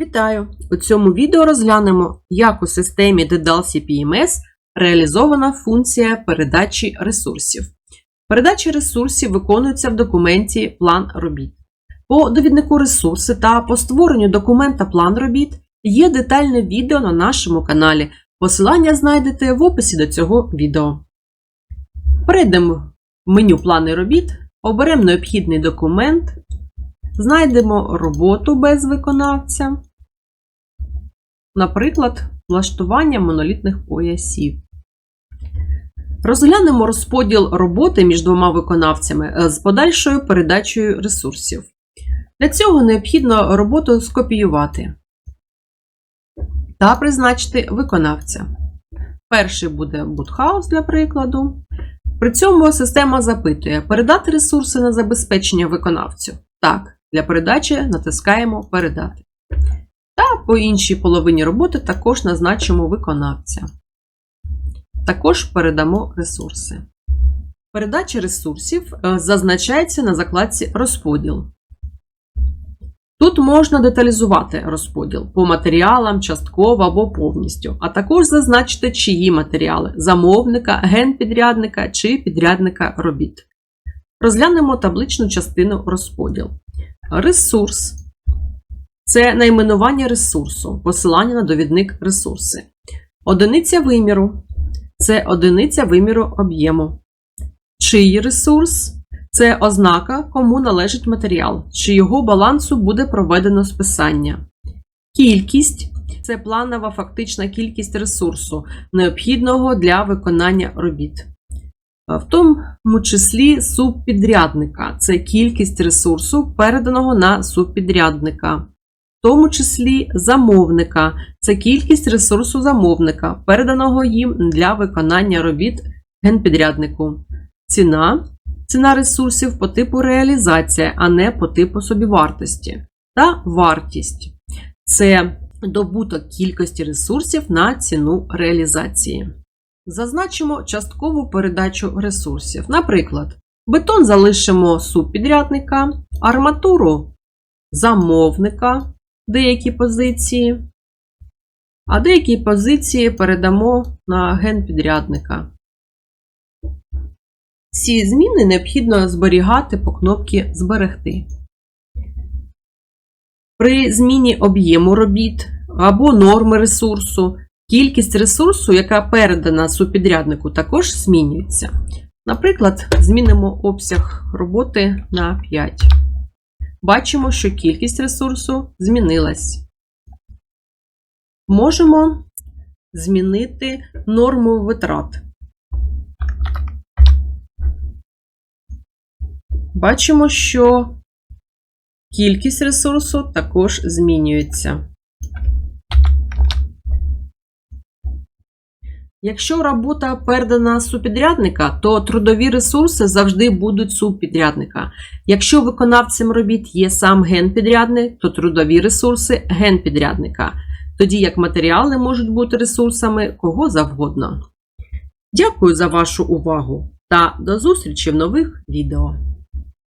Вітаю! У цьому відео розглянемо, як у системі DDAL CPMS реалізована функція передачі ресурсів. Передача ресурсів виконується в документі План робіт. По довіднику ресурси та по створенню документа План робіт є детальне відео на нашому каналі. Посилання знайдете в описі до цього відео. Перейдемо в меню Плани робіт, оберемо необхідний документ, знайдемо роботу без виконавця. Наприклад, влаштування монолітних поясів. Розглянемо розподіл роботи між двома виконавцями е, з подальшою передачею ресурсів. Для цього необхідно роботу скопіювати та призначити виконавця. Перший буде Boothouse для прикладу. При цьому система запитує: передати ресурси на забезпечення виконавцю. Так, для передачі натискаємо Передати. Та по іншій половині роботи також назначимо виконавця. Також передамо ресурси. Передача ресурсів е, зазначається на закладці Розподіл. Тут можна деталізувати розподіл по матеріалам, частково або повністю, а також зазначити, чиї матеріали замовника, генпідрядника чи підрядника робіт. Розглянемо табличну частину розподіл. Ресурс це найменування ресурсу, посилання на довідник ресурси. Одиниця виміру це одиниця виміру об'єму. Чий ресурс це ознака, кому належить матеріал, чи його балансу буде проведено списання. Кількість це планова фактична кількість ресурсу, необхідного для виконання робіт. В тому числі субпідрядника це кількість ресурсу, переданого на субпідрядника. В тому числі замовника це кількість ресурсу замовника, переданого їм для виконання робіт генпідряднику. Ціна ціна ресурсів по типу реалізація, а не по типу собівартості. Та вартість це добуток кількості ресурсів на ціну реалізації. Зазначимо часткову передачу ресурсів. Наприклад, бетон залишимо субпідрядника, арматуру замовника, деякі позиції, а деякі позиції передамо на генпідрядника. Ці зміни необхідно зберігати по кнопці Зберегти. При зміні об'єму робіт або норми ресурсу, кількість ресурсу, яка передана субпідряднику, також змінюється. Наприклад, змінимо обсяг роботи на 5. Бачимо, що кількість ресурсу змінилась. Можемо змінити норму витрат. Бачимо, що кількість ресурсу також змінюється. Якщо робота передана субпідрядника, то трудові ресурси завжди будуть субпідрядника. Якщо виконавцем робіт є сам генпідрядник, то трудові ресурси генпідрядника. Тоді як матеріали можуть бути ресурсами кого завгодно. Дякую за вашу увагу та до зустрічі в нових відео.